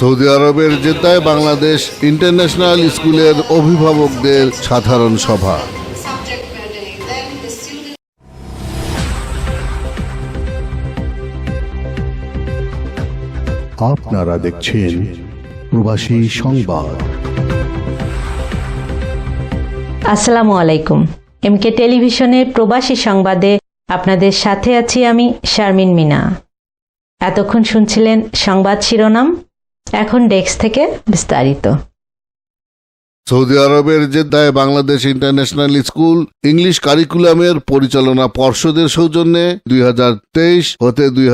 Saudi আরবের জেদ্দায় Bangladesh international স্কুলের অভিভাবকদের সাধারণ সভা। আপনারা দেখছেন প্রবাসী সংবাদ। আসসালামু আলাইকুম। এমকে টেলিভিশনের প্রবাসী সংবাদে আপনাদের সাথে আছি আমি শারমিন মিনা। এতক্ষণ শুনছিলেন সংবাদ শিরোনাম এখন ডেস্ক থেকে বিস্তারিত। সৌদি আরবের জেদ্দায় বাংলাদেশ ইন্টারন্যাশনাল স্কুল ইংলিশ কারিকুলামের পরিচালনা পর্ষদের সৌজন্যে দুই হতে দুই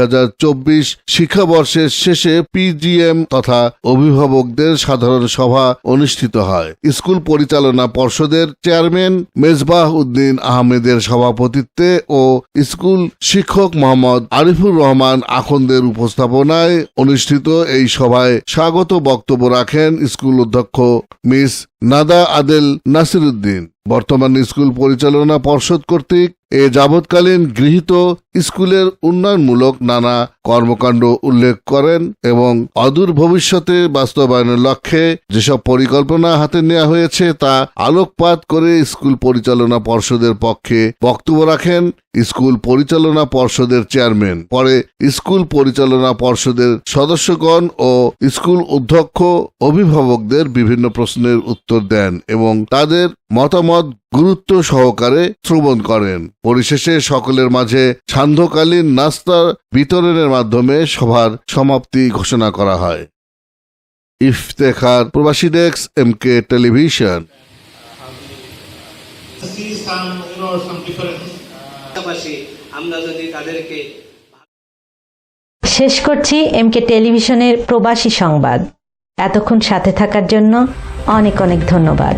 শিক্ষাবর্ষের শেষে পিজিএম তথা অভিভাবকদের সাধারণ সভা অনুষ্ঠিত হয়। স্কুল পরিচালনা পর্ষদের চেয়ারম্যান মেজবাহ উদ্দিন আহমেদের সভাপতিত্বে ও স্কুল শিক্ষক মোহাম্মদ আরিফুর রহমান আখন্দের উপস্থাপনায় অনুষ্ঠিত এই সভায় স্বাগত বক্তব্য রাখেন স্কুল অধ্যক্ষ মিস নাদা আদেল নাসিরুদ্দিন বর্তমান স্কুল পরিচালনা পর্ষদ কর্তৃক এ যাবৎকালীন গৃহীত স্কুলের উন্নয়নমূলক নানা কর্মকাণ্ড উল্লেখ করেন এবং অদূর ভবিষ্যতে বাস্তবায়নের লক্ষ্যে যেসব পরিকল্পনা হাতে নেওয়া হয়েছে তা আলোকপাত করে স্কুল পরিচালনা পর্ষদের পক্ষে বক্তব্য রাখেন স্কুল পরিচালনা পর্ষদের চেয়ারম্যান। পরে স্কুল পরিচালনা পর্ষদের সদস্যগণ ও স্কুল অধ্যক্ষ, অভিভাবকদের বিভিন্ন প্রশ্নের উত্তর দেন এবং তাদের মতামত গুরুত্ব সহকারে শ্রবণ করেন। পরিশেষে সকলের মাঝে সান্ধ্যকালীন নাস্তার বিতরণের মাধ্যমে সভার সমাপ্তি ঘোষণা করা হয়। ইফতেখার প্রবাসী ডেস্ক, এম কে টেলিভিশন। শেষ করছি এমকে টেলিভিশনের প্রবাসী সংবাদ। এতক্ষণ সাথে থাকার জন্য অনেক অনেক ধন্যবাদ।